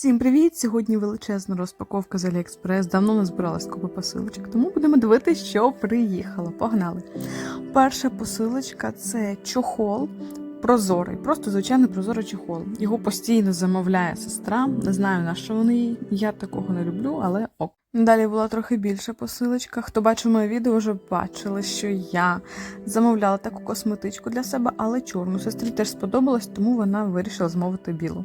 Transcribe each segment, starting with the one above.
Всім привіт! Сьогодні величезна розпаковка з Аліекспрес. Давно не збиралась купи посилочок, тому будемо дивитися, що приїхало. Погнали! Перша посилочка це чохол прозорий, просто звичайний прозорий чохол. Його постійно замовляє сестра. Не знаю на що вони їй. Я такого не люблю, але ок. Далі була трохи більша посилочка. Хто бачив моє відео, вже бачили, що я замовляла таку косметичку для себе, але чорну. Сестрі теж сподобалось, тому вона вирішила замовити білу.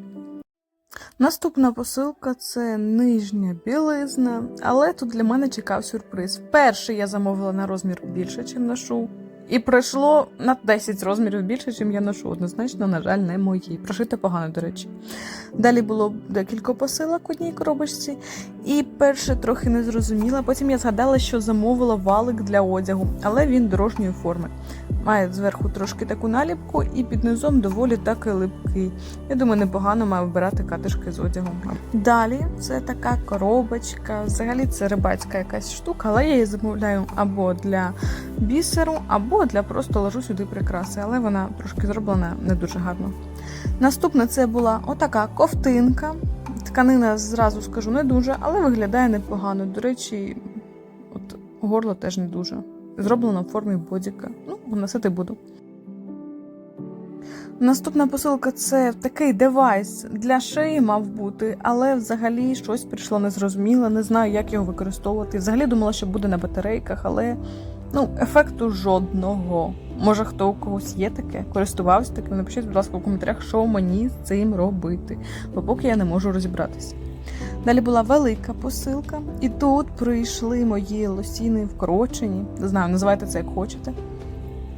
Наступна посилка це нижня білизна, але тут для мене чекав сюрприз. Вперше я замовила на розмір більше, ніж ношу. І прийшло на 10 розмірів більше, чим я ношу. Однозначно, на жаль, не мої. Прошити погано, до речі. Далі було декілька посилок в одній коробочці, і перше трохи не зрозуміла. Потім я згадала, що замовила валик для одягу, але він дорожньої форми. Має зверху трошки таку наліпку, і під низом доволі таки липкий. Я думаю, непогано має вибирати катишки з одягом. Далі це така коробочка. Взагалі це рибацька якась штука, але я її замовляю або для бісеру, або для просто ложу сюди прикраси, але вона трошки зроблена не дуже гарно. Наступна це була отака ковтинка. Тканина, зразу скажу, не дуже, але виглядає непогано. До речі, от горло теж не дуже. Зроблено в формі бодіка. Ну, носити буду. Наступна посилка це такий девайс для шиї мав бути, але взагалі щось прийшло незрозуміле, не знаю, як його використовувати. Взагалі думала, що буде на батарейках, але ну, ефекту жодного. Може, хто у когось є таке, користувався таким, напишіть, будь ласка, в коментарях, що мені з цим робити, бо поки я не можу розібратися. Далі була велика посилка, і тут прийшли мої лосіни вкорочені. Не знаю, називайте це як хочете.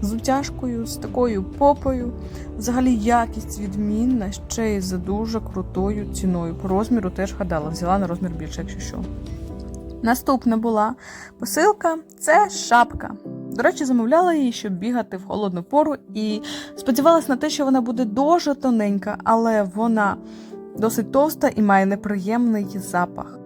З утяжкою, з такою попою. Взагалі якість відмінна, ще й за дуже крутою ціною. По розміру теж гадала, взяла на розмір більше, якщо що. Наступна була посилка це шапка. До речі, замовляла її, щоб бігати в холодну пору, і сподівалася на те, що вона буде дуже тоненька, але вона досить товста і має неприємний запах.